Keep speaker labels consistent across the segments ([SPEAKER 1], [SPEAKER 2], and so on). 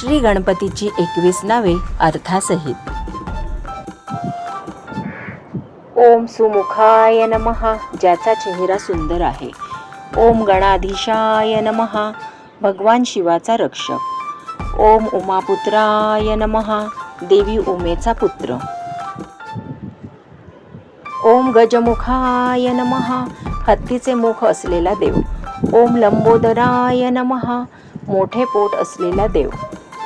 [SPEAKER 1] श्री गणपतीची एकवीस नावे अर्थासहित. ओम सुमुखाय नमहा ज्याचा चेहरा सुंदर आहे. ओम गणाधीशाय नमहा भगवान शिवाचा रक्षक. ओम उमापुत्राय नमहा देवी उमेचा पुत्र. ओम गजमुखाय नमहा हत्तीचे मुख असलेला देव. ओम लंबोदराय नमहा मोठे पोट असलेला देव.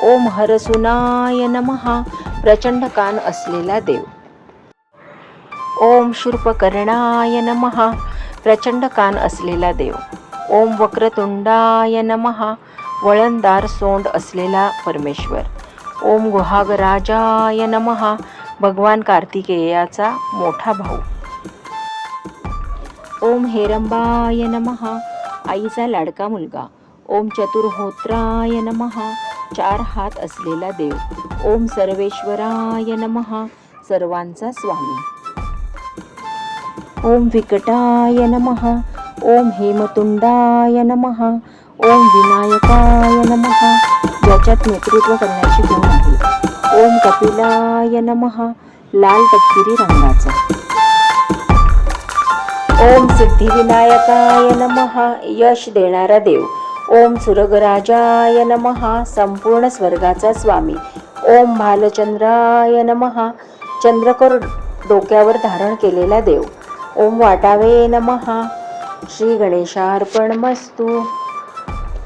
[SPEAKER 1] ओम हरसुनाय नमः. प्रचंड कान असलेला देव. ओम शूर्पकर्णाय नमः. प्रचंड कान असलेला देव. ओम वक्रतुंडाय नमः. वळणदार सोंड असलेला परमेश्वर. ओम गुहागराजाय नमः. भगवान कार्तिकेयाचा मोठा भाऊ. ओम हेरंबाय नमः. आईचा लाडका मुलगा. ओम चतुर्होत्राय नमः. चार हात असलेला देव. ओम सर्वेश्वराय नमः. सर्वांचा स्वामी. ओम विकटाय नमः. ओम हेमतुंडाय नमः. ओम विनायकाय नमः. ज्याच्यात नेतृत्व करण्याची गुण आहे. ओम कपिलाय नमः. लाल तपकिरी रंगाचा. ओम सिद्धिविनायकाय नमः. यश देणारा देव. ओम सुरगराजाय नमः. संपूर्ण स्वर्गाचा स्वामी. ओम भालचंद्राय नमः. चंद्रकर डोक्यावर धारण केलेला देव. ओम वाटावे नमः. श्री गणेशार्पण मस्तू